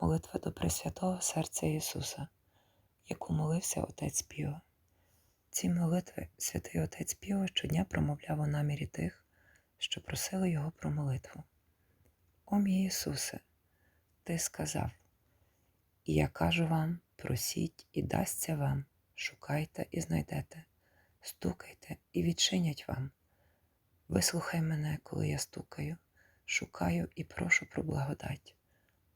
Молитва до Пресвятого Серця Ісуса, яку молився Отець Піо. Ці молитви святий Отець Піо щодня промовляв у намірі тих, що просили Його про молитву. О мій Ісусе, Ти сказав, і я кажу вам, просіть і дасться вам, шукайте і знайдете, стукайте і відчинять вам. Вислухай мене, коли я стукаю, шукаю і прошу про благодать.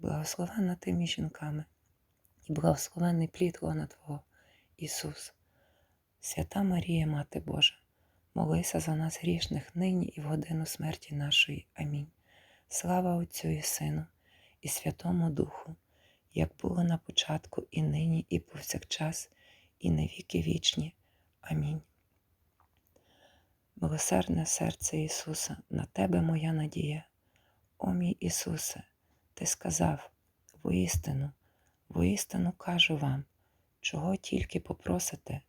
благословенна ти між жінками, і благословенний плід лона Твого, Ісус. Свята Марія, Мати Божа, молися за нас грішних нині і в годину смерті нашої. Амінь. Слава Отцю і Сину, і Святому Духу, як було на початку, і нині, і повсякчас, і на віки вічні. Амінь. Милосердне серце Ісуса, на Тебе моя надія. О мій Ісусе, Ти сказав, воістину, воістину кажу вам, чого тільки попросите,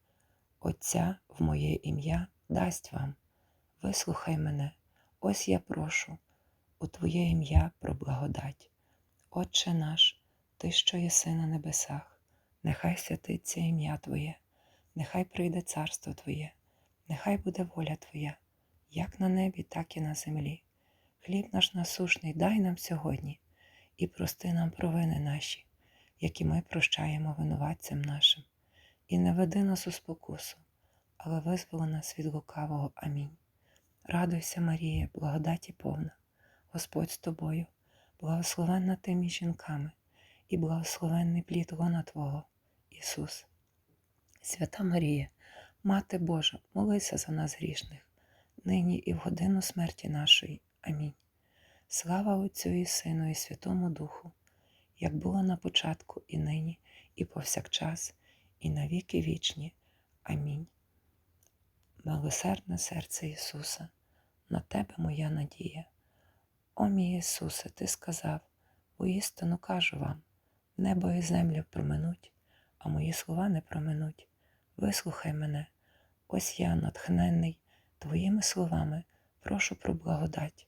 Отця в моє ім'я дасть вам. Вислухай мене, ось я прошу, у Твоє ім'я про благодать. Отче наш, Ти, що єси на небесах, нехай святиться ім'я Твоє, нехай прийде царство Твоє, нехай буде воля Твоя, як на небі, так і на землі. Хліб наш насушний дай нам сьогодні і прости нам провини наші, які ми прощаємо винуватцям нашим, і не веди нас у спокусу, але визволи нас від лукавого. Амінь. Радуйся, Марія, благодаті повна, Господь з тобою, благословенна ти між жінками, і благословенний плід лона Твого, Ісус. Свята Марія, Мати Божа, молися за нас грішних, нині і в годину смерті нашої. Амінь. Слава Отцю і Сину, і Святому Духу, як було на початку, і нині, і повсякчас, і на віки вічні. Амінь. Милосердне серце Ісуса, на Тебе моя надія. О мій Ісусе, Ти сказав, воістину кажу вам, небо і землю проминуть, а мої слова не проминуть. Вислухай мене, ось я, натхненний Твоїми словами, прошу про благодать.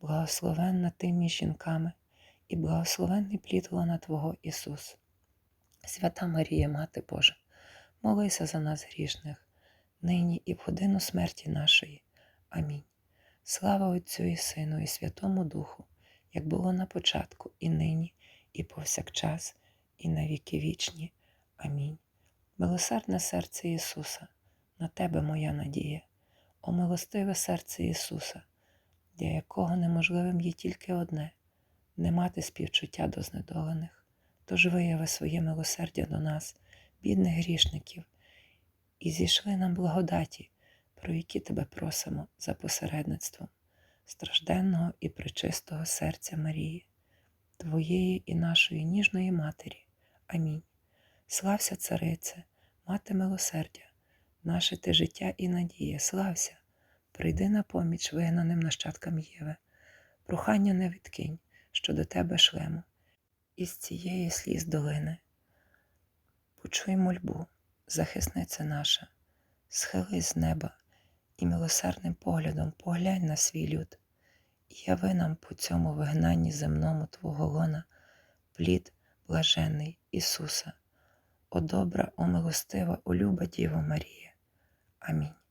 благословенна ти між жінками, і благословенний плід лона Твого Ісус. Свята Марія, Мати Божа, молися за нас грішних, нині і в годину смерті нашої. Амінь. Слава Отцю і Сину, і Святому Духу, як було на початку, і нині, і повсякчас, і на віки вічні. Амінь. Милосердне серце Ісуса, на Тебе моя надія, о милостиве серце Ісуса для якого неможливим є тільки одне не мати співчуття до знедолених, тож вияви своє милосердя до нас, бідних грішників, і зійшли нам благодаті, про які тебе просимо за посередництвом стражденного і причистого серця Марії, Твоєї і нашої ніжної Матері. Амінь. Слався, Царице, мати милосердя, наше ти життя і надія, слався прийди на поміч вигнаним нащадкам Єви, прохання не відкинь, що до тебе шлемо, із цієї сліз долини. Почуй мольбу, захисниця наша, схились з неба і милосердним поглядом поглянь на свій люд, яви нам по цьому вигнанні земному Твого лона, плід блаженний Ісуса, о добра, о милостива, о люба Діво Марія. Амінь.